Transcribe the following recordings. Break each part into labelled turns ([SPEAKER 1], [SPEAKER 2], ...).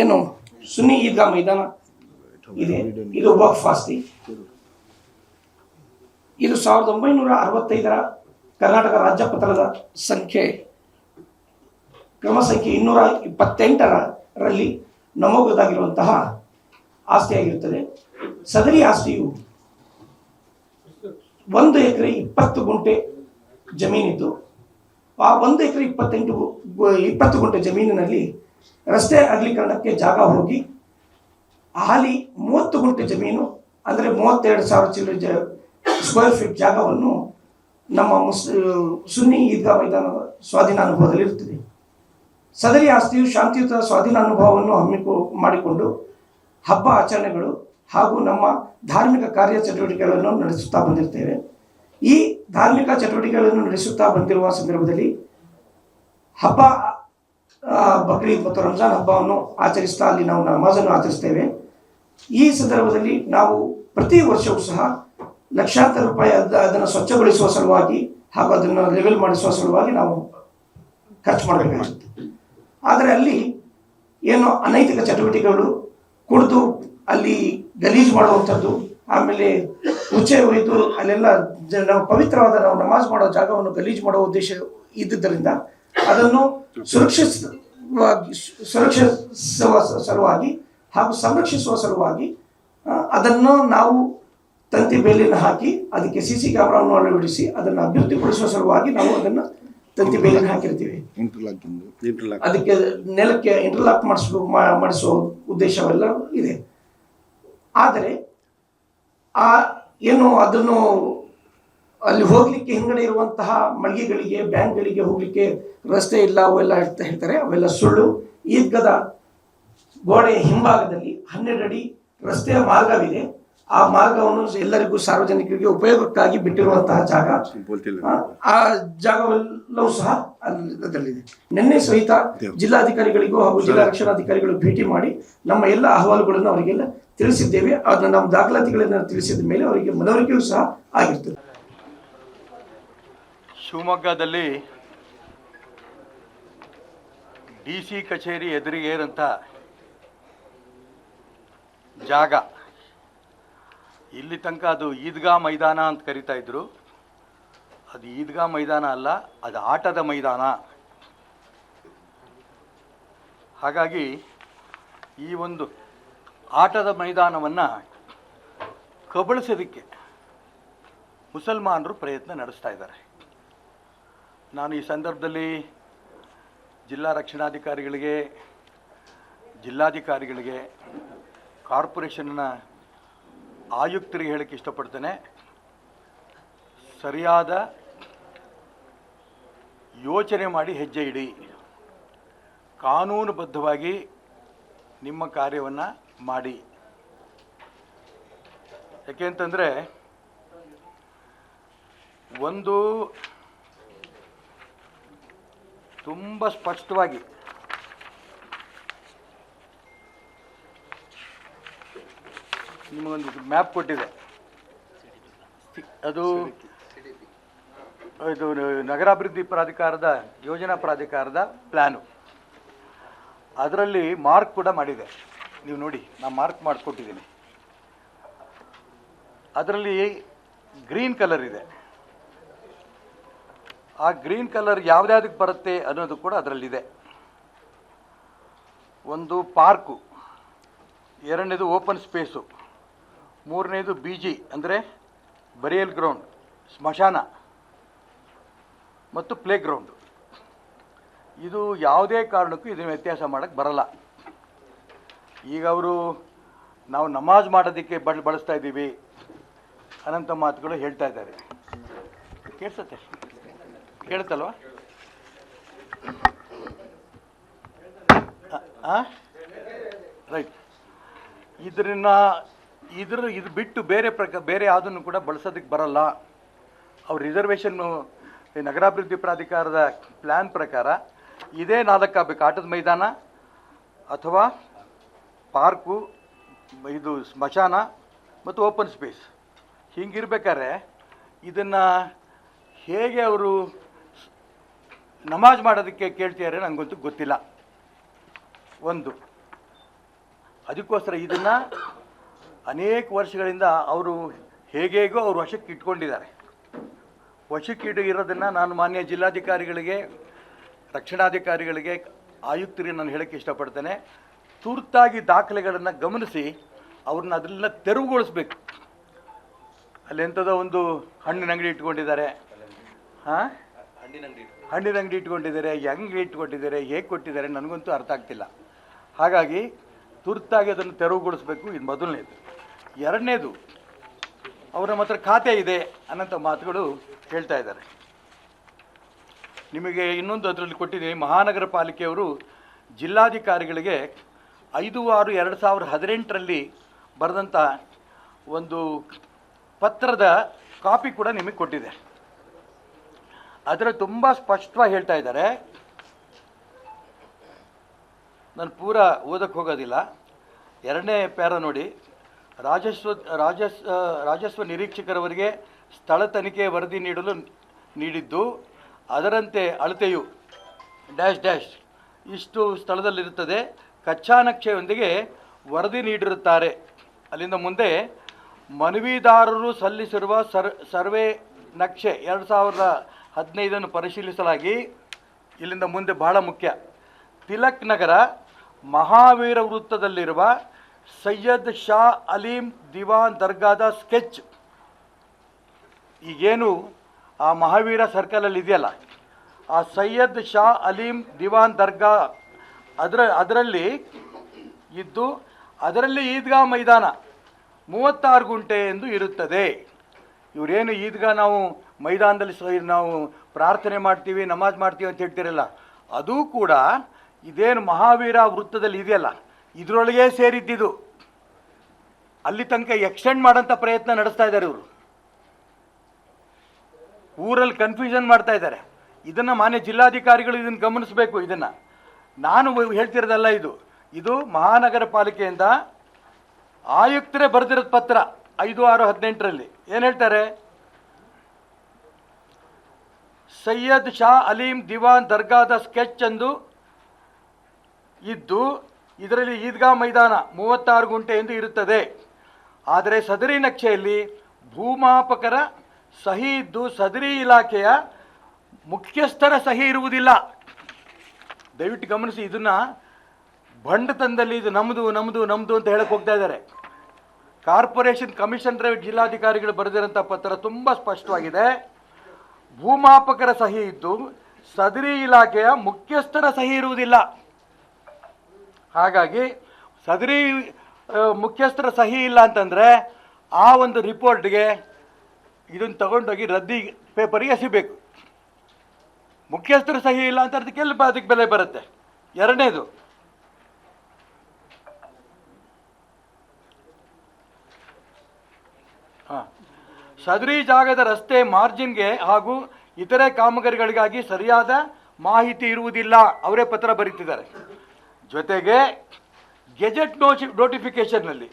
[SPEAKER 1] ಏನು ಸುನ್ನಿ ಈದ್ಗಾ ಮೈದಾನ? ಇದೆ. ಇದು ವಕ್ಫ್ ಆಸ್ತಿ ಇದು ಸಾವಿರದ ಒಂಬೈನೂರ ಅರವತ್ತೈದರ ಕರ್ನಾಟಕ ರಾಜ್ಯ ಪತ್ರದ ಸಂಖ್ಯೆ. ಕ್ರಮ ಸಂಖ್ಯೆ ಇನ್ನೂರ ಇಪ್ಪತ್ತೆಂಟರಲ್ಲಿ ನಮೂದಾಗಿರುವಂತಹ ಆಸ್ತಿಯಾಗಿರುತ್ತದೆ. ಸದರಿ ಆಸ್ತಿಯು ಒಂದು ಎಕರೆ ಇಪ್ಪತ್ತು ಗುಂಟೆ ಜಮೀನಿದ್ದು. ಆ ಒಂದು ಎಕರೆ ಇಪ್ಪತ್ತೆಂಟು ಇಪ್ಪತ್ತು ಗುಂಟೆ ಜಮೀನಿನಲ್ಲಿ ರಸ್ತೆ ಅಗಲೀಕರಣಕ್ಕೆ ಜಾಗ ಹೋಗಿ ಹಾಲಿ ಮೂವತ್ತು ಗುಂಟೆ ಜಮೀನು, ಅಂದರೆ ಮೂವತ್ತೆರಡು ಸಾವಿರ ಚಿಲ್ಲರೆ ಜ ಸ್ಕ್ವೇರ್ ಫೀಟ್ ಜಾಗವನ್ನು ನಮ್ಮ ಮುಸ್ ಸುನ್ನಿ ಈದ್ಗಾ ಮೈದಾನದ ಸ್ವಾಧೀನಾನುಭವದಲ್ಲಿ ಇರುತ್ತದೆ. ಸದರಿ ಆಸ್ತಿಯು ಶಾಂತಿಯುತ ಸ್ವಾಧೀನ ಅನುಭವವನ್ನು ಹಮ್ಮಿಕೊ ಮಾಡಿಕೊಂಡು ಹಬ್ಬ ಆಚರಣೆಗಳು ಹಾಗೂ ನಮ್ಮ ಧಾರ್ಮಿಕ ಕಾರ್ಯ ಚಟುವಟಿಕೆಗಳನ್ನು ನಡೆಸುತ್ತಾ ಬಂದಿರ್ತೇವೆ. ಈ ಧಾರ್ಮಿಕ ಚಟುವಟಿಕೆಗಳನ್ನು ನಡೆಸುತ್ತಾ ಬಂದಿರುವ ಸಂದರ್ಭದಲ್ಲಿ ಹಬ್ಬ ಬಕ್ರೀದ್ ಮತ್ತು ರಂಜಾನ್ ಹಬ್ಬವನ್ನು ಆಚರಿಸ್ತಾ ಅಲ್ಲಿ ನಾವು ನಮಾಜನ್ನು ಆಚರಿಸ್ತೇವೆ. ಈ ಸಂದರ್ಭದಲ್ಲಿ ನಾವು ಪ್ರತಿ ವರ್ಷವೂ ಸಹ ಲಕ್ಷಾಂತರ ರೂಪಾಯಿ ಅದ- ಅದನ್ನು ಸ್ವಚ್ಛಗೊಳಿಸುವ ಸಲುವಾಗಿ ಹಾಗೂ ಅದನ್ನು ಲೆವೆಲ್ ಮಾಡಿಸುವ ಸಲುವಾಗಿ ನಾವು ಖರ್ಚು ಮಾಡಬೇಕಾಗುತ್ತೆ. ಆದರೆ ಅಲ್ಲಿ ಏನು ಅನೈತಿಕ ಚಟುವಟಿಕೆಗಳು ಕುಡಿದು ಅಲ್ಲಿ ಗಲೀಜು ಮಾಡುವಂಥದ್ದು, ಆಮೇಲೆ ಉಚ್ಚೆ ಒಯ್ದು ಅಲ್ಲೆಲ್ಲ ನಾವು ಪವಿತ್ರವಾದ ನಾವು ನಮಾಜ್ ಮಾಡೋ ಜಾಗವನ್ನು ಗಲೀಜು ಮಾಡೋ ಉದ್ದೇಶ ಇದ್ದುದರಿಂದ ಅದನ್ನು ಸುರಕ್ಷಿತವಾಗಿ ಸುರಕ್ಷಿಸುವ ಸಲುವಾಗಿ ಹಾಗೂ ಸಂರಕ್ಷಿಸುವ ಸಲುವಾಗಿ ಅದನ್ನು ನಾವು ತಂತಿ ಬೇಲಿನ ಹಾಕಿ ಅದಕ್ಕೆ ಸಿ ಸಿ ಕ್ಯಾಮ್ರಾವನ್ನು ಅಳವಡಿಸಿ ಅದನ್ನು ಅಭಿವೃದ್ಧಿಪಡಿಸುವ ಸಲುವಾಗಿ ನಾವು ಅದನ್ನು ತಂತಿ ಬೇಲಿನ ಹಾಕಿರ್ತೀವಿ.
[SPEAKER 2] ಇಂಟರ್ಲಾಕ್
[SPEAKER 1] ಅದಕ್ಕೆ ನೆಲಕ್ಕೆ ಇಂಟರ್ಲಾಕ್ ಮಾಡಿಸಲು ಮಾಡಿಸುವ ಉದ್ದೇಶವೆಲ್ಲ ಇದೆ. ಆದರೆ ಆ ಏನು ಅದನ್ನು ಅಲ್ಲಿ ಹೋಗ್ಲಿಕ್ಕೆ ಹಿಂಗಡೆ ಇರುವಂತಹ ಮಳಿಗೆಗಳಿಗೆ ಬ್ಯಾಂಕ್ಗಳಿಗೆ ಹೋಗ್ಲಿಕ್ಕೆ ರಸ್ತೆ ಇಲ್ಲ ಅವೆಲ್ಲ ಅಂತ ಹೇಳ್ತಾರೆ. ಅವೆಲ್ಲ ಸುಳ್ಳು. ಈದ್ಗದ ಗೋಡೆ ಹಿಂಭಾಗದಲ್ಲಿ ಹನ್ನೆರಡು ಅಡಿ ರಸ್ತೆಯ ಮಾರ್ಗವಿದೆ. ಆ ಮಾರ್ಗವನ್ನು ಎಲ್ಲರಿಗೂ ಸಾರ್ವಜನಿಕರಿಗೆ ಉಪಯೋಗಕ್ಕಾಗಿ ಬಿಟ್ಟಿರುವಂತಹ ಜಾಗ. ಆ- ಜಾಗವೆಲ್ಲವೂ ಸಹ ಅದರಲ್ಲಿದೆ ನಿನ್ನೆ ಸಹಿತ ಜಿಲ್ಲಾಧಿಕಾರಿಗಳಿಗೂ ಹಾಗೂ ಜಿಲ್ಲಾ ರಕ್ಷಣಾಧಿಕಾರಿಗಳು ಭೇಟಿ ಮಾಡಿ ನಮ್ಮ ಎಲ್ಲ ಅಹವಾಲುಗಳನ್ನು ಅವರಿಗೆಲ್ಲ ತಿಳಿಸಿದ್ದೇವೆ. ಅದನ್ನ ನಮ್ಮ ದಾಖಲಾತಿಗಳನ್ನು ತಿಳಿಸಿದ ಮೇಲೆ ಅವರಿಗೆ ಮನವರಿಕೆಯೂ ಸಹ ಆಗಿರ್ತದೆ.
[SPEAKER 3] ಶಿವಮೊಗ್ಗದಲ್ಲಿ ಡಿ ಸಿ ಕಚೇರಿ ಎದುರಿಗೆ ಇರೋಂಥ ಜಾಗ. ಇಲ್ಲಿ ತನಕ ಅದು ಈದ್ಗಾ ಮೈದಾನ ಅಂತ ಕರಿತಾ ಇದ್ರು. ಅದು ಈದ್ಗಾ ಮೈದಾನ ಅಲ್ಲ, ಅದು ಆಟದ ಮೈದಾನ. ಹಾಗಾಗಿ ಈ ಒಂದು ಆಟದ ಮೈದಾನವನ್ನು ಕಬಳಿಸೋದಕ್ಕೆ ಮುಸಲ್ಮಾನರು ಪ್ರಯತ್ನ ನಡೆಸ್ತಾ ಇದ್ದಾರೆ. ನಾನು ಈ ಸಂದರ್ಭದಲ್ಲಿ ಜಿಲ್ಲಾ ರಕ್ಷಣಾಧಿಕಾರಿಗಳಿಗೆ, ಜಿಲ್ಲಾಧಿಕಾರಿಗಳಿಗೆ, ಕಾರ್ಪೊರೇಷನ್ನ ಆಯುಕ್ತರಿಗೆ ಹೇಳಕ್ಕೆ ಇಷ್ಟಪಡ್ತೇನೆ. ಸರಿಯಾದ ಯೋಚನೆ ಮಾಡಿ ಹೆಜ್ಜೆ ಇಡಿ. ಕಾನೂನುಬದ್ಧವಾಗಿ ನಿಮ್ಮ ಕಾರ್ಯವನ್ನು ಮಾಡಿ. ಯಾಕೆ ಅಂತಂದರೆ ಒಂದು ತುಂಬ ಸ್ಪಷ್ಟವಾಗಿ. ನಿಮಗೊಂದು ಮ್ಯಾಪ್ ಕೊಟ್ಟಿದೆ. ಅದು ಇದು ನಗರಾಭಿವೃದ್ಧಿ ಪ್ರಾಧಿಕಾರದ, ಯೋಜನಾ ಪ್ರಾಧಿಕಾರದ ಪ್ಲ್ಯಾನು ಅದರಲ್ಲಿ ಮಾರ್ಕ್ ಕೂಡ ಮಾಡಿದೆ. ನೀವು ನೋಡಿ ನಾನು ಮಾರ್ಕ್ ಮಾಡಿಕೊಟ್ಟಿದ್ದೀನಿ. ಅದರಲ್ಲಿ ಗ್ರೀನ್ ಕಲರ್ ಇದೆ. ಆ ಗ್ರೀನ್ ಕಲರ್ ಯಾವ್ದ್ಯಾವ್ದಕ್ಕೆ ಬರುತ್ತೆ ಅನ್ನೋದು ಕೂಡ ಅದರಲ್ಲಿದೆ. ಒಂದು ಪಾರ್ಕು, ಎರಡನೇದು ಓಪನ್ ಸ್ಪೇಸು, ಮೂರನೇದು ಬಿ ಜಿ ಅಂದರೆ ಬರಿಯಲ್ ಗ್ರೌಂಡ್, ಸ್ಮಶಾನ ಮತ್ತು ಪ್ಲೇ ಗ್ರೌಂಡು ಇದು ಯಾವುದೇ ಕಾರಣಕ್ಕೂ ಇದನ್ನು ವ್ಯತ್ಯಾಸ ಮಾಡೋಕ್ಕೆ ಬರಲ್ಲ. ಈಗ ಅವರು ನಾವು ನಮಾಜ್ ಮಾಡೋದಕ್ಕೆ ಬಳ, ಬಳಸ್ತಾ ಇದ್ದೀವಿ ಅನಂತ ಮಾತುಗಳು ಹೇಳ್ತಾ ಇದ್ದಾರೆ. ಕೇಳಿಸುತ್ತೆ? ಕೇಳುತ್ತಲ್ವಾ ರೈಟ್ ಇದನ್ನ ಇದ್ರ ಇದು ಬಿಟ್ಟು ಬೇರೆ ಪ್ರಕ ಬೇರೆ ಯಾವುದನ್ನು ಕೂಡ ಬಳಸೋದಕ್ಕೆ ಬರಲ್ಲ. ಅವ್ರ ರಿಸರ್ವೇಷನ್ನು ನಗರಾಭಿವೃದ್ಧಿ ಪ್ರಾಧಿಕಾರದ ಪ್ಲ್ಯಾನ್ ಪ್ರಕಾರ ಇದೇ ನಾಲ್ಕಾಗಬೇಕು ಆಟದ ಮೈದಾನ ಅಥವಾ ಪಾರ್ಕು ಇದು ಸ್ಮಶಾನ ಮತ್ತು ಓಪನ್ ಸ್ಪೇಸ್ ಹಿಂಗಿರ್ಬೇಕಾದ್ರೆ ಇದನ್ನು ಹೇಗೆ ಅವರು ನಮಾಜ್ ಮಾಡೋದಕ್ಕೆ ಕೇಳ್ತಿದ್ದಾರೆ ನನಗಂತೂ ಗೊತ್ತಿಲ್ಲ. ಒಂದು, ಅದಕ್ಕೋಸ್ಕರ ಇದನ್ನು ಅನೇಕ ವರ್ಷಗಳಿಂದ ಅವರು ಹೇಗೇಗೋ ಅವರು ವಶಕ್ಕೆ ಇಟ್ಕೊಂಡಿದ್ದಾರೆ. ವಶಕ್ಕೆ ಇರೋದನ್ನು ನಾನು ಮಾನ್ಯ ಜಿಲ್ಲಾಧಿಕಾರಿಗಳಿಗೆ, ರಕ್ಷಣಾಧಿಕಾರಿಗಳಿಗೆ, ಆಯುಕ್ತರಿಗೆ ನಾನು ಹೇಳಕ್ಕೆ ಇಷ್ಟಪಡ್ತೇನೆ. ತುರ್ತಾಗಿ ದಾಖಲೆಗಳನ್ನು ಗಮನಿಸಿ ಅವ್ರನ್ನ ಅದನ್ನ ತೆರವುಗೊಳಿಸ್ಬೇಕು. ಅಲ್ಲಿ ಎಂಥದೋ ಒಂದು ಹಣ್ಣಿನ ಅಂಗಡಿ ಇಟ್ಕೊಂಡಿದ್ದಾರೆ. ಹಾಂ? ಹಣ್ಣಿನ ಅಂಗಡಿ ಇಟ್ಕೊಂಡಿದ್ದಾರೆ ಹೆಂಗೆ ಇಟ್ಕೊಂಡಿದ್ದಾರೆ, ಹೇಗೆ ಕೊಟ್ಟಿದ್ದಾರೆ ನನಗಂತೂ ಅರ್ಥ ಆಗ್ತಿಲ್ಲ. ಹಾಗಾಗಿ ತುರ್ತಾಗಿ ಅದನ್ನು ತೆರವುಗೊಳಿಸ್ಬೇಕು ಇದು ಮೊದಲನೇದು. ಎರಡನೇದು, ಅವರ ಮಾತ್ರ ಖಾತೆ ಇದೆ ಅನ್ನೋಂಥ ಮಾತುಗಳು ಹೇಳ್ತಾ ಇದ್ದಾರೆ. ನಿಮಗೆ ಇನ್ನೊಂದು ಅದರಲ್ಲಿ ಕೊಟ್ಟಿದ್ದೀನಿ, ಮಹಾನಗರ ಪಾಲಿಕೆಯವರು ಜಿಲ್ಲಾಧಿಕಾರಿಗಳಿಗೆ ಐದು ಆರು ಎರಡು ಸಾವಿರದ ಹದಿನೆಂಟರಲ್ಲಿ ಬರೆದಂಥ ಒಂದು ಪತ್ರದ ಕಾಪಿ ಕೂಡ ನಿಮಗೆ ಕೊಟ್ಟಿದೆ ಅದರ ತುಂಬ ಸ್ಪಷ್ಟವಾಗಿ ಹೇಳ್ತಾ ಇದ್ದಾರೆ. ನಾನು ಪೂರ ಓದಕ್ಕೆ ಹೋಗೋದಿಲ್ಲ. ಎರಡನೇ ಪ್ಯಾರ ನೋಡಿ. ರಾಜಸ್ವ, ರಾಜಸ್ ರಾಜಸ್ವ ನಿರೀಕ್ಷಕರವರಿಗೆ ಸ್ಥಳ ತನಿಖೆ ವರದಿ ನೀಡಲು ನೀಡಿದ್ದು, ಅದರಂತೆ ಅಳತೆಯು ಡ್ಯಾಶ್ ಡ್ಯಾಶ್ ಇಷ್ಟು ಸ್ಥಳದಲ್ಲಿರುತ್ತದೆ. ಕಚ್ಚಾ ನಕ್ಷೆಯೊಂದಿಗೆ ವರದಿ ನೀಡಿರುತ್ತಾರೆ. ಅಲ್ಲಿಂದ ಮುಂದೆ ಮನವಿದಾರರು ಸಲ್ಲಿಸಿರುವ ಸರ್, ಸರ್ವೆ ನಕ್ಷೆ, ಎರಡು ಸಾವಿರದ ಹದಿನೈದನ್ನು ಪರಿಶೀಲಿಸಲಾಗಿ ಇಲ್ಲಿಂದ ಮುಂದೆ ಬಹಳ ಮುಖ್ಯ. ತಿಲಕ್ ನಗರ ಮಹಾವೀರ ವೃತ್ತದಲ್ಲಿರುವ ಸೈಯದ್ ಶಾ ಅಲೀಂ ದಿವಾನ್ ದರ್ಗಾದ ಸ್ಕೆಚ್. ಈಗೇನು ಆ ಮಹಾವೀರ ಸರ್ಕಲಲ್ಲಿ ಇದೆಯಲ್ಲ? ಆ ಸೈಯದ್ ಶಾ ಅಲೀಂ ದಿವಾನ್ ದರ್ಗಾ ಅದರ, ಅದರಲ್ಲಿ ಇದ್ದು ಅದರಲ್ಲಿ ಈದ್ಗಾ ಮೈದಾನ ಮೂವತ್ತಾರು ಗುಂಟೆ ಎಂದು ಇರುತ್ತದೆ. ಇವರೇನು ಈದ್ಗ ನಾವು ಮೈದಾನದಲ್ಲಿ ನಾವು ಪ್ರಾರ್ಥನೆ ಮಾಡ್ತೀವಿ, ನಮಾಜ್ ಮಾಡ್ತೀವಿ ಅಂತ ಹೇಳ್ತಿರಲ್ಲ, ಅದು ಕೂಡ ಇದೇನು ಮಹಾವೀರ ವೃತ್ತದಲ್ಲಿ ಇದೆಯಲ್ಲ, ಇದರೊಳಗೆ ಸೇರಿದ್ದಿದು. ಅಲ್ಲಿ ತನಕ ಎಕ್ಸ್ಟೆಂಡ್ ಮಾಡೋಂಥ ಪ್ರಯತ್ನ ನಡೆಸ್ತಾ ಇದ್ದಾರೆ ಇವರು. ಊರಲ್ಲಿ ಕನ್ಫ್ಯೂಷನ್ ಮಾಡ್ತಾ ಇದ್ದಾರೆ. ಇದನ್ನು ಮಾನ್ಯ ಜಿಲ್ಲಾಧಿಕಾರಿಗಳು ಇದನ್ನು ಗಮನಿಸಬೇಕು ಇದನ್ನು. ನಾನು ಹೇಳ್ತಿರೋದಲ್ಲ ಇದು ಇದು ಮಹಾನಗರ ಪಾಲಿಕೆಯಿಂದ ಆಯುಕ್ತರೇ ಬರೆದಿರೋದು ಪತ್ರ, ಐದು ಆರು ಹದಿನೆಂಟರಲ್ಲಿ. ಏನು ಹೇಳ್ತಾರೆ? ಸೈಯದ್ ಶಾ ಅಲೀಂ ದಿವಾನ್ ದರ್ಗಾದ ಸ್ಕೆಚ್ ಎಂದು ಇದ್ದು ಇದರಲ್ಲಿ ಈದ್ಗಾ ಮೈದಾನ ಮೂವತ್ತಾರು ಗುಂಟೆ ಎಂದು ಇರುತ್ತದೆ. ಆದರೆ ಸದರಿ ನಕ್ಷೆಯಲ್ಲಿ ಭೂಮಾಪಕರ ಸಹಿ ಇದ್ದು ಸದರಿ ಇಲಾಖೆಯ ಮುಖ್ಯಸ್ಥರ ಸಹಿ ಇರುವುದಿಲ್ಲ. ದಯವಿಟ್ಟು ಗಮನಿಸಿ, ಇದನ್ನು ಬಂಡತನದಲ್ಲಿ ಇದು ನಮ್ಮದು ನಮ್ಮದು ನಮ್ಮದು ಅಂತ ಹೇಳಕ್ಕೆ ಹೋಗ್ತಾ ಇದ್ದಾರೆ. ಕಾರ್ಪೊರೇಷನ್ ಕಮಿಷನರ್ ಜಿಲ್ಲಾಧಿಕಾರಿಗಳು ಬರೆದಿರೋಂಥ ಪತ್ರ ತುಂಬ ಸ್ಪಷ್ಟವಾಗಿದೆ. ಭೂಮಾಪಕರ ಸಹಿ ಇದ್ದು ಸದರಿ ಇಲಾಖೆಯ ಮುಖ್ಯಸ್ಥರ ಸಹಿ ಇರುವುದಿಲ್ಲ. ಹಾಗಾಗಿ ಸದರಿ ಮುಖ್ಯಸ್ಥರ ಸಹಿ ಇಲ್ಲ ಅಂತಂದರೆ ಆ ಒಂದು ರಿಪೋರ್ಟ್ಗೆ ಇದನ್ನು ತಗೊಂಡೋಗಿ ರದ್ದಿ ಪೇಪರಿಗೆ ಎಸಿಬೇಕು ಮುಖ್ಯಸ್ಥರ ಸಹಿ ಇಲ್ಲ ಅಂತ ಅದಕ್ಕೆ ಎಲ್ಲಿ ಅದಕ್ಕೆ ಬೆಲೆ ಬರುತ್ತೆ? ಎರಡನೇದು ಸದರಿ ಜಾಗದ ರಸ್ತೆ ಮಾರ್ಜಿನ್ಗೆ ಹಾಗೂ ಇತರೆ ಕಾಮಗಾರಿಗಳಿಗಾಗಿ ಸರಿಯಾದ ಮಾಹಿತಿ ಇರುವುದಿಲ್ಲ. ಅವರೇ ಪತ್ರ ಬರೀತಿದ್ದಾರೆ. ಜೊತೆಗೆ ಗೆಜೆಟ್ ನೋಟಿ, ನೋಟಿಫಿಕೇಷನ್ನಲ್ಲಿ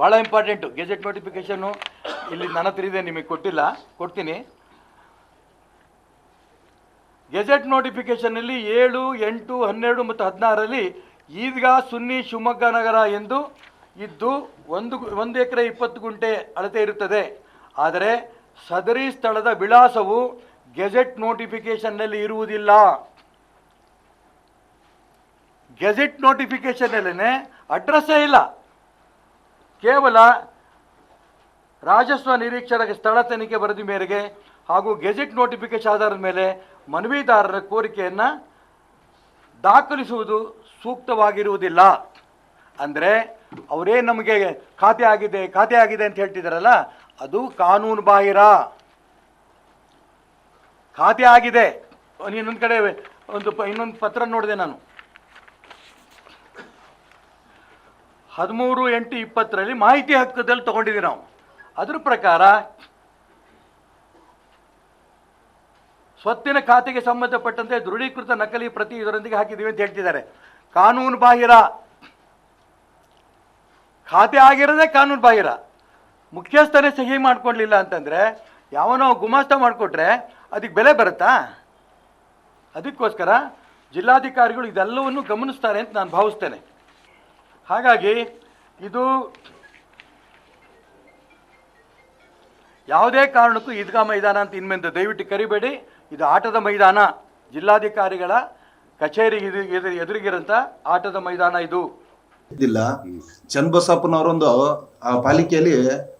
[SPEAKER 3] ಭಾಳ ಇಂಪಾರ್ಟೆಂಟು ಗೆಜೆಟ್ ನೋಟಿಫಿಕೇಷನ್ನು ಇಲ್ಲಿ ನನ್ನ ಹತ್ರ ಇದೆ, ನಿಮಗೆ ಕೊಟ್ಟಿಲ್ಲ, ಕೊಡ್ತೀನಿ. ಗೆಜೆಟ್ ನೋಟಿಫಿಕೇಷನ್ನಲ್ಲಿ ಏಳು, ಎಂಟು, ಹನ್ನೆರಡು ಮತ್ತು ಹದಿನಾರರಲ್ಲಿ ಈದ್ಗಾ, ಸುನ್ನಿ, ಶಿವಮೊಗ್ಗ ನಗರ ಎಂದು ಇದ್ದು ಒಂದು ಒಂದು ಎಕರೆ ಇಪ್ಪತ್ತು ಗುಂಟೆ ಅಳತೆ ಇರುತ್ತದೆ. ಆದರೆ ಸದರಿ ಸ್ಥಳದ ವಿಳಾಸವು ಗೆಜೆಟ್ ನೋಟಿಫಿಕೇಷನ್ನಲ್ಲಿ ಇರುವುದಿಲ್ಲ. ಗೆಜೆಟ್ ನೋಟಿಫಿಕೇಷನ್ನಲ್ಲೇ ಅಡ್ರೆಸ್ಸೇ ಇಲ್ಲ. ಕೇವಲ ರಾಜಸ್ವ ನಿರೀಕ್ಷರ ಸ್ಥಳ ತನಿಖೆ ವರದಿ ಮೇರೆಗೆ ಹಾಗೂ ಗೆಜೆಟ್ ನೋಟಿಫಿಕೇಶನ್ ಆಧಾರದ ಮೇಲೆ ಮನವಿದಾರರ ಕೋರಿಕೆಯನ್ನು ದಾಖಲಿಸುವುದು ಸೂಕ್ತವಾಗಿರುವುದಿಲ್ಲ. ಅಂದರೆ ಅವರೇ ನಮಗೆ ಖಾತೆ ಆಗಿದೆ ಖಾತೆ ಆಗಿದೆ ಅಂತ ಹೇಳ್ತಿದ್ದಾರಲ್ಲ ಅದು ಕಾನೂನು ಬಾಹಿರ. ಖಾತೆ ಆಗಿದೆ. ಇನ್ನೊಂದು ಕಡೆ ಒಂದು ಇನ್ನೊಂದು ಪತ್ರ ನೋಡಿದೆ ನಾನು. ಹದಿಮೂರು ಎಂಟು ಇಪ್ಪತ್ತರಲ್ಲಿ ಮಾಹಿತಿ ಹಕ್ಕದಲ್ಲಿ ತಗೊಂಡಿದ್ದೀವಿ ನಾವು. ಅದ್ರ ಪ್ರಕಾರ ಸ್ವತ್ತಿನ ಖಾತೆಗೆ ಸಂಬಂಧಪಟ್ಟಂತೆ ದೃಢೀಕೃತ ನಕಲಿ ಪ್ರತಿ ಇದರೊಂದಿಗೆ ಹಾಕಿದ್ದೀವಿ ಅಂತ ಹೇಳ್ತಿದ್ದಾರೆ. ಕಾನೂನು ಬಾಹಿರ. ಖಾತೆ ಆಗಿರೋದೇ ಕಾನೂನು ಬಾಹಿರ. ಮುಖ್ಯಸ್ಥನೇ ಸಹಿ ಮಾಡ್ಕೊಳ್ಳಿಲ್ಲ ಅಂತಂದ್ರೆ ಯಾವನೋ ಗುಮಾಸ್ತ ಮಾಡಿಕೊಟ್ರೆ ಅದಕ್ಕೆ ಬೆಲೆ ಬರುತ್ತಾ? ಅದಕ್ಕೋಸ್ಕರ ಜಿಲ್ಲಾಧಿಕಾರಿಗಳು ಇದೆಲ್ಲವನ್ನು ಗಮನಿಸ್ತಾರೆ ಅಂತ ನಾನು ಭಾವಿಸ್ತೇನೆ. ಹಾಗಾಗಿ ಇದು ಯಾವುದೇ ಕಾರಣಕ್ಕೂ ಈದ್ಗಾ ಮೈದಾನ ಅಂತ ಇನ್ಮೆಂದು ದಯವಿಟ್ಟು ಕರಿಬೇಡಿ. ಇದು ಆಟದ ಮೈದಾನ. ಜಿಲ್ಲಾಧಿಕಾರಿಗಳ ಕಚೇರಿ ಎದುರಿಗಿರಂಥ ಆಟದ ಮೈದಾನ ಇದು.
[SPEAKER 4] ಇದ್ದಿಲ್ಲ. ಚನ್ನಬಸಪ್ಪನವರೊಂದು ಆ ಪಾಲಿಕೆಯಲ್ಲಿ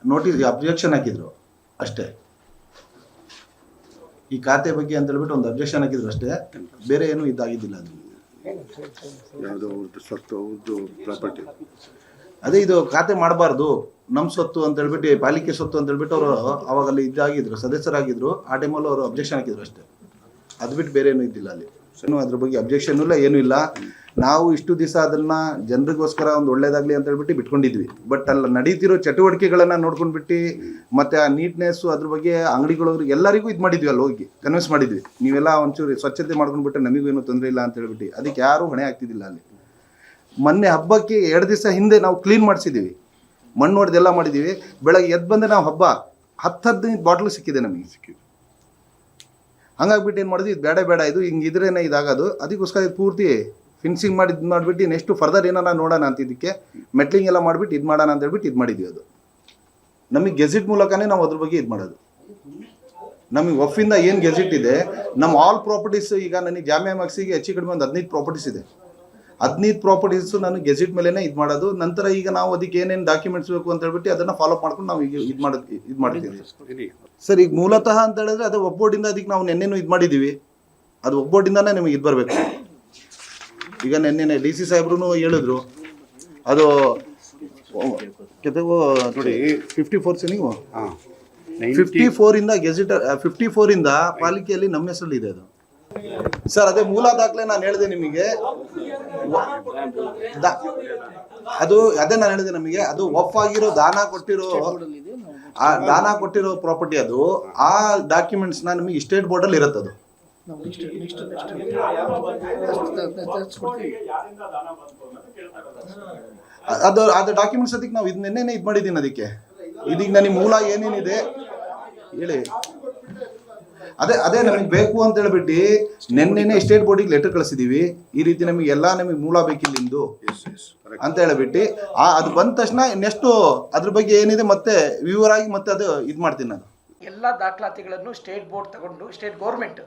[SPEAKER 4] ನೋಟಿಸ್ ಅಬ್ಜೆಕ್ಷನ್ ಹಾಕಿದ್ರು ಅಷ್ಟೇ. ಈ ಖಾತೆ ಬಗ್ಗೆ ಅಂತ ಹೇಳ್ಬಿಟ್ಟು ಒಂದು ಅಬ್ಜೆಕ್ಷನ್ ಹಾಕಿದ್ರು ಅಷ್ಟೇ. ಬೇರೆ ಏನು ಇದಾಗಿದ್ದಿಲ್ಲ ಅದು.
[SPEAKER 2] ಯಾವುದೋ ಅವ್ರದ್ದು ಪ್ರಾಪರ್ಟಿ
[SPEAKER 4] ಅದೇ ಇದು ಖಾತೆ ಮಾಡಬಾರ್ದು ನಮ್ಮ ಸೊತ್ತು ಅಂತ ಹೇಳ್ಬಿಟ್ಟು ಪಾಲಿಕೆ ಸೊತ್ತು ಅಂತ ಹೇಳ್ಬಿಟ್ಟು ಅವರು ಅವಾಗ ಅಲ್ಲಿ ಇದಾಗಿದ್ರು ಸದಸ್ಯರಾಗಿದ್ರು ಆ ಟೈಮಲ್ಲಿ ಅವರು ಅಬ್ಜೆಕ್ಷನ್ ಹಾಕಿದ್ರು ಅಷ್ಟೇ. ಅದ್ಬಿಟ್ಟು ಬೇರೆ ಏನೂ ಇದ್ದಿಲ್ಲ ಅಲ್ಲಿ. ಅದ್ರ ಬಗ್ಗೆ ಅಬ್ಜೆಕ್ಷನ್ ಇಲ್ಲ ಏನೂ ಇಲ್ಲ. ನಾವು ಇಷ್ಟು ದಿವಸ ಅದನ್ನ ಜನರಿಗೋಸ್ಕರ ಒಂದು ಒಳ್ಳೇದಾಗ್ಲಿ ಅಂತ ಹೇಳ್ಬಿಟ್ಟು ಬಿಟ್ಕೊಂಡಿದ್ವಿ. ಬಟ್ ಅಲ್ಲಿ ನಡೀತಿರೋ ಚಟುವಟಿಕೆಗಳನ್ನ ನೋಡ್ಕೊಂಡ್ಬಿಟ್ಟು ಮತ್ತೆ ಆ ನೀಟ್ನೆಸ್ ಅದ್ರ ಬಗ್ಗೆ ಅಂಗಡಿಗಳು ಎಲ್ಲರಿಗೂ ಇದು ಮಾಡಿದ್ವಿ ಅಲ್ಲಿ ಹೋಗಿ ಕನ್ವಿನ್ಸ್ ಮಾಡಿದ್ವಿ. ನೀವೆಲ್ಲ ಒಂಚೂರು ಸ್ವಚ್ಛತೆ ಮಾಡ್ಕೊಂಡ್ಬಿಟ್ರೆ ನಮಗೂ ಏನೂ ತೊಂದರೆ ಇಲ್ಲ ಅಂತ ಹೇಳ್ಬಿಟ್ಟು. ಅದಕ್ಕೆ ಯಾರೂ ಹೊಣೆ ಆಗ್ತಿದ್ದಿಲ್ಲ ಅಲ್ಲಿ. ಮೊನ್ನೆ ಹಬ್ಬಕ್ಕೆ ಎರಡು ದಿವಸ ಹಿಂದೆ ನಾವು ಕ್ಲೀನ್ ಮಾಡಿಸಿದ್ದೀವಿ ಮಣ್ಣು ಹೊಡೆದೆಲ್ಲ ಮಾಡಿದ್ದೀವಿ ಬೆಳಗ್ಗೆ ಎದ್ದು ಬಂದೆ ನಾವು ಹಬ್ಬ ಹತ್ತು ಹದಿನೈದು ಬಾಟ್ಲು ಸಿಕ್ಕಿದೆ ನಮಗೆ.
[SPEAKER 2] ಸಿಕ್ಕಿದೆ
[SPEAKER 4] ಹಂಗಾಗ್ಬಿಟ್ಟು ಏನು ಮಾಡಿದ್ವಿ? ಇದು ಬೇಡ ಬೇಡ, ಇದು ಹಿಂಗೆ ಇದ್ರೇನೆ ಇದಾಗೋದು. ಅದಕ್ಕೋಸ್ಕರ ಪೂರ್ತಿ ಫಿನ್ಸಿಂಗ್ ಇದು ಮಾಡಿಬಿಟ್ಟು ನೆಕ್ಸ್ಟ್ ಫರ್ದರ್ ಏನಾರ ನೋಡೋಣ ಅಂತ ಇದಕ್ಕೆ ಮೆಟ್ಲಿಂಗ್ ಎಲ್ಲ ಮಾಡಿಬಿಟ್ಟು ಇದು ಮಾಡೋಣ ಅಂತ ಹೇಳ್ಬಿಟ್ಟು ಇದು ಮಾಡಿದ್ವಿ ಅದು. ನಮಗೆ ಗೆಜೆಟ್ ಮೂಲಕನೇ ನಾವು ಅದ್ರ ಬಗ್ಗೆ ಇದು ಮಾಡೋದು. ನಮಗೆ ಒಫಿಂದ ಏನು ಗೆಜೆಟ್ ಇದೆ ನಮ್ಮ ಆಲ್ ಪ್ರಾಪರ್ಟೀಸ್ ಈಗ ನನಗೆ ಜಾಮಿಯಾ ಮಕ್ಸಿಗೆ ಹೆಚ್ಚು ಕಡಿಮೆ ಒಂದು ಹದಿನೈದು ಪ್ರಾಪರ್ಟೀಸ್ ಇದೆ. ಹದಿನೈದು ಪ್ರಾಪರ್ಟೀಸು ನಾನು ಗೆಜೆಟ್ ಮೇಲೇ ಇದು ಮಾಡೋದು, ನಂತರ ಈಗ ನಾವು ಅದಕ್ಕೆ ಏನೇನು ಡಾಕ್ಯುಮೆಂಟ್ಸ್ ಬೇಕು ಅಂತ ಹೇಳ್ಬಿಟ್ಟು ಅದನ್ನು ಫಾಲೋ ಮಾಡ್ಕೊಂಡು ನಾವು ಈಗ ಇದು ಮಾಡೋದು, ಇದು ಮಾಡ್ತೀವಿ ಸರ್, ಈಗ ಮೂಲತಃ ಅಂತ ಹೇಳಿದ್ರೆ ಅದು ಒಬ್ಬೋರ್ಡಿಂದ ಅದಕ್ಕೆ ನಾವು ನೆನ್ನೆನೂ ಇದು ಮಾಡಿದ್ದೀವಿ. ಅದು ಒಬ್ಬೋರ್ಡಿಂದಾನೇ ನಿಮಗೆ ಇದು ಬರಬೇಕು. ಈಗ ನೆನ್ನೆನೆ ಡಿ ಸಿ ಸಾಹೇಬ್ರು ಹೇಳಿದ್ರು ಅದು ನೋಡಿ ಫಿಫ್ಟಿ ಫೋರ್ ನೀವು?
[SPEAKER 2] ಹಾಂ.
[SPEAKER 4] ಫಿಫ್ಟಿ ಫೋರಿಂದ ಗೆಜೆಟ್ ಫಿಫ್ಟಿ ಫೋರಿಂದ ಪಾಲಿಕೆಯಲ್ಲಿ ನಮ್ಮ ಹೆಸರಲ್ಲಿ ಇದೆ ಅದು. ಸರ್ ಅದೇ ಮೂಲ ದಾಖಲೆ ನಾನು ಹೇಳಿದೆ ನಿಮಗೆ. ಅದು ಅದೇ ನಾನು ಹೇಳಿದೆ ನಮಗೆ ಅದು ಒಫ್ ಆಗಿರೋ ದಾನ ಕೊಟ್ಟಿರೋ ಆ ದಾನ ಕೊಟ್ಟಿರೋ ಪ್ರಾಪರ್ಟಿ ಅದು ಆ ಡಾಕ್ಯುಮೆಂಟ್ಸ್ನ ನಿಮಗೆ ಸ್ಟೇಟ್ ಬೋರ್ಡಲ್ಲಿ ಇರುತ್ತೆ ಅದು ಅ- ಅದು ಅದು ಡಾಕ್ಯುಮೆಂಟ್ಸ್ ಅದಕ್ಕೆ ನಾವು ಇದು ನಿನ್ನೆನೆ ಇದು ಮಾಡಿದ್ದೀನಿ ಅದಕ್ಕೆ ಇದೀಗ ನನಗೆ ಮೂಲ ಏನೇನಿದೆ ಹೇಳಿ ಅದೇ ಅದೇ ನಮಗೆ ಬೇಕು ಅಂತ ಹೇಳ್ಬಿಟ್ಟು ನಿನ್ನೆನೆ ಸ್ಟೇಟ್ ಬೋರ್ಡಿಗೆ ಲೆಟರ್ ಕಳಿಸಿದೀವಿ ಈ ರೀತಿ ನಮಗೆ ಎಲ್ಲ ನಮಗೆ ಮೂಲ ಬೇಕಿಲ್ಲ ಇಂದು
[SPEAKER 2] ಎಸ್ ಎಸ್
[SPEAKER 4] ಅಂತ ಹೇಳ್ಬಿಟ್ಟು ಆ ಅದು ಬಂದ ತಕ್ಷಣ ನೆಕ್ಸ್ಟ್ ಅದ್ರ ಬಗ್ಗೆ ಏನಿದೆ ಮತ್ತೆ ವಿವರಾಗಿ ಮತ್ತೆ ಅದು ಇದು ಮಾಡ್ತೀನಿ ನಾನು
[SPEAKER 1] ಎಲ್ಲ ದಾಖಲಾತಿಗಳನ್ನು ಸ್ಟೇಟ್ ಬೋರ್ಡ್ ತಗೊಂಡು ಸ್ಟೇಟ್ ಗೌರ್ಮೆಂಟ್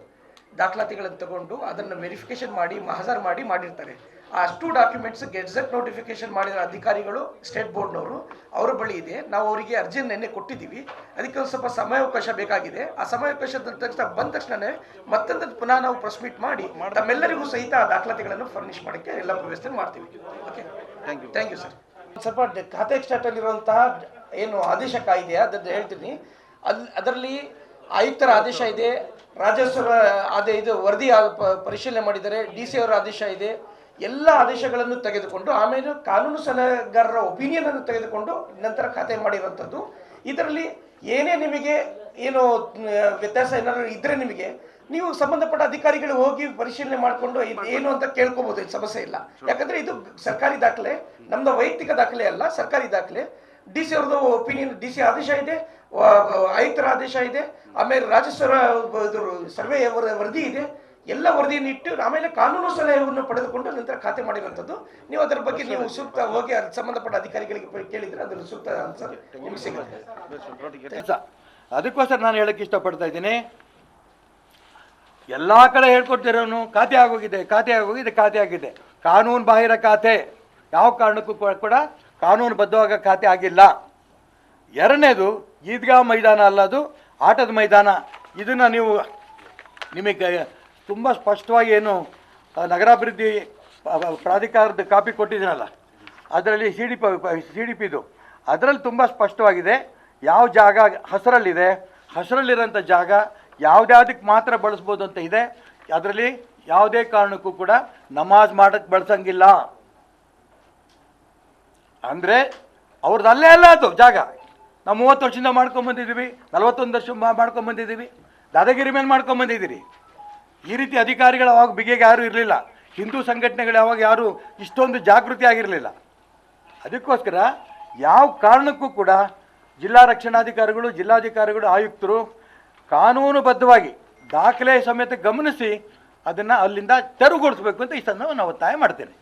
[SPEAKER 1] ದಾಖಲಾತಿಗಳನ್ನು ತಗೊಂಡು ಅದನ್ನು ವೆರಿಫಿಕೇಶನ್ ಮಾಡಿ ಮಹಜರ್ ಮಾಡಿ ಮಾಡಿರ್ತಾರೆ. ಆ ಅಷ್ಟು ಡಾಕ್ಯುಮೆಂಟ್ಸ್ ಗೆಜೆಟ್ ನೋಟಿಫಿಕೇಶನ್ ಮಾಡಿದ ಅಧಿಕಾರಿಗಳು ಸ್ಟೇಟ್ ಬೋರ್ಡ್ನವರು ಅವರ ಬಳಿ ಇದೆ. ನಾವು ಅವರಿಗೆ ಅರ್ಜಿಯನ್ನು ನಿನ್ನೆ ಕೊಟ್ಟಿದ್ದೀವಿ. ಅದಕ್ಕೆ ಒಂದು ಸ್ವಲ್ಪ ಸಮಯಾವಕಾಶ ಬೇಕಾಗಿದೆ. ಆ ಸಮಯಾವಕಾಶದ ತಕ್ಷಣ ಬಂದ ತಕ್ಷಣನೇ ಮತ್ತೊಂದು ಪುನಃ ನಾವು ಪ್ರೆಸ್ ಮೀಟ್ ಮಾಡಿ ತಮ್ಮೆಲ್ಲರಿಗೂ ಸಹಿತ ಆ ದಾಖಲಾತಿಗಳನ್ನು ಫರ್ನಿಶ್ ಮಾಡೋಕ್ಕೆ ಎಲ್ಲ ವ್ಯವಸ್ಥೆ ಮಾಡ್ತೀವಿ. Okay thank you thank you sir ಸ್ವಲ್ಪ ಖಾತೆ ಸ್ಟಾರ್ಟಲ್ಲಿರುವಂತಹ ಏನು ಆದೇಶ ಕಾಯಿದೆ ಅದನ್ನು ಹೇಳ್ತೀನಿ. ಅಲ್ಲಿ ಅದರಲ್ಲಿ ಆಯುಕ್ತರ ಆದೇಶ ಇದೆ ರಾಜಸ್ವರ ಅದೇ ಇದು ವರದಿ ಪರಿಶೀಲನೆ ಮಾಡಿದ್ದಾರೆ, ಡಿ ಸಿ ಅವರ ಆದೇಶ ಇದೆ. ಎಲ್ಲ ಆದೇಶಗಳನ್ನು ತೆಗೆದುಕೊಂಡು, ಆಮೇಲೆ ಕಾನೂನು ಸಲಹೆಗಾರರ ಒಪಿನಿಯನ್ ಅನ್ನು ತೆಗೆದುಕೊಂಡು ನಂತರ ಖಾತೆ ಮಾಡಿರುವಂಥದ್ದು. ಇದರಲ್ಲಿ ಏನೇ ನಿಮಗೆ ಏನು ವ್ಯತ್ಯಾಸ ಏನಾದ್ರು ಇದ್ರೆ ನಿಮಗೆ, ನೀವು ಸಂಬಂಧಪಟ್ಟ ಅಧಿಕಾರಿಗಳು ಹೋಗಿ ಪರಿಶೀಲನೆ ಮಾಡಿಕೊಂಡು ಏನು ಅಂತ ಕೇಳ್ಕೊಬಹುದು ಸಮಸ್ಯೆ ಇಲ್ಲ. ಯಾಕಂದ್ರೆ ಇದು ಸರ್ಕಾರಿ ದಾಖಲೆ, ನಮ್ದು ವೈಯಕ್ತಿಕ ದಾಖಲೆ ಅಲ್ಲ, ಸರ್ಕಾರಿ ದಾಖಲೆ. ಡಿ ಸಿ ಅವ್ರದ್ದು ಒಪಿನಿಯನ್ ಡಿ ಸಿ ಆದೇಶ ಇದೆ. ಆಯುಕ್ತರ ಆದೇಶ ಇದೆ. ಆಮೇಲೆ ಇದು ಸರ್ವೆ ವರದಿ ಇದೆ. ಎಲ್ಲ ವರದಿಯನ್ನು ಇಟ್ಟು ಆಮೇಲೆ ಕಾನೂನು ಸಲಹೆಯನ್ನು ಪಡೆದುಕೊಂಡು ನಂತರ ಖಾತೆ ಮಾಡಿರುವಂಥದ್ದು. ನೀವು ಅದರ ಬಗ್ಗೆ ನೀವು ಸೂಕ್ತ ಹೋಗಿ ಅದಕ್ಕೆ ಸಂಬಂಧಪಟ್ಟ ಅಧಿಕಾರಿಗಳಿಗೆ ಕೇಳಿದ್ರೆ ಅದರ ಸೂಕ್ತ ಆನ್ಸರ್ ನಿಮಗೆ ಸಿಗುತ್ತೆ.
[SPEAKER 3] ಅದಕ್ಕೋಸ್ಕರ ನಾನು ಹೇಳಕ್ಕೆ ಇಷ್ಟಪಡ್ತಾ ಇದ್ದೀನಿ. ಎಲ್ಲ ಕಡೆ ಹೇಳ್ಕೊಡ್ತಿರೋನು ಖಾತೆ ಆಗೋಗಿದೆ ಖಾತೆ ಆಗೋಗಿದೆ, ಖಾತೆ ಆಗಿದೆ. ಕಾನೂನು ಬಾಹಿರ ಖಾತೆ. ಯಾವ ಕಾರಣಕ್ಕೂ ಕೂಡ- ಕಾನೂನು ಕಾನೂನುಬದ್ಧವಾಗ ಖಾತೆ ಆಗಿಲ್ಲ. ಎರಡನೇದು ಈದ್ಗಾ ಮೈದಾನ ಅಲ್ಲ ಅದು, ಆಟದ ಮೈದಾನ. ಇದನ್ನು ನೀವು ನಿಮಗೆ ತುಂಬ ಸ್ಪಷ್ಟವಾಗಿ ಏನು ನಗರಾಭಿವೃದ್ಧಿ ಪ್ರಾಧಿಕಾರದ ಕಾಪಿ ಕೊಟ್ಟಿದ್ದೀನಲ್ಲ, ಅದರಲ್ಲಿ C D P C D ಪಿದು ಅದರಲ್ಲಿ ತುಂಬ ಸ್ಪಷ್ಟವಾಗಿದೆ, ಯಾವ ಜಾಗ ಹಸರಲ್ಲಿದೆ, ಹಸರಲ್ಲಿರೋಂಥ ಜಾಗ ಯಾವುದ್ಯಾವುದಕ್ಕೆ ಮಾತ್ರ ಬಳಸ್ಬೋದು ಅಂತ ಇದೆ. ಅದರಲ್ಲಿ ಯಾವುದೇ ಕಾರಣಕ್ಕೂ ಕೂಡ ನಮಾಜ್ ಮಾಡೋಕ್ಕೆ ಬಳಸಂಗಿಲ್ಲ. ಅಂದರೆ ಅವ್ರದ್ದು ಅಲ್ಲೇ ಅಲ್ಲ ಅದು ಜಾಗ. ನಾವು ಮೂವತ್ತು ವರ್ಷದಿಂದ ಮಾಡ್ಕೊಂಬಂದಿದ್ದೀವಿ ನಲವತ್ತೊಂದು ವರ್ಷ ಮಾಡ್ಕೊಂಬಂದಿದ್ದೀವಿ ದಾದಾಗಿರಿ ಮೇಲೆ ಮಾಡ್ಕೊಂಬಂದಿದ್ದೀರಿ ಈ ರೀತಿ ಅಧಿಕಾರಿಗಳು ಅವಾಗ ಬಿಗಿಗೆ ಯಾರೂ ಇರಲಿಲ್ಲ. ಹಿಂದೂ ಸಂಘಟನೆಗಳು ಯಾವಾಗ ಯಾರು ಇಷ್ಟೊಂದು ಜಾಗೃತಿ ಆಗಿರಲಿಲ್ಲ ಅದಕ್ಕೋಸ್ಕರ ಯಾವ ಕಾರಣಕ್ಕೂ ಕೂಡ ಜಿಲ್ಲಾ ರಕ್ಷಣಾಧಿಕಾರಿಗಳು, ಜಿಲ್ಲಾಧಿಕಾರಿಗಳು, ಆಯುಕ್ತರು ಕಾನೂನುಬದ್ಧವಾಗಿ ದಾಖಲೆ ಸಮೇತ ಗಮನಿಸಿ ಅದನ್ನು ಅಲ್ಲಿಂದ ತೆರವುಗೊಳಿಸಬೇಕು ಅಂತ ಈ ಸಂದರ್ಭ ನಾವು ಒತ್ತಾಯ ಮಾಡ್ತೇನೆ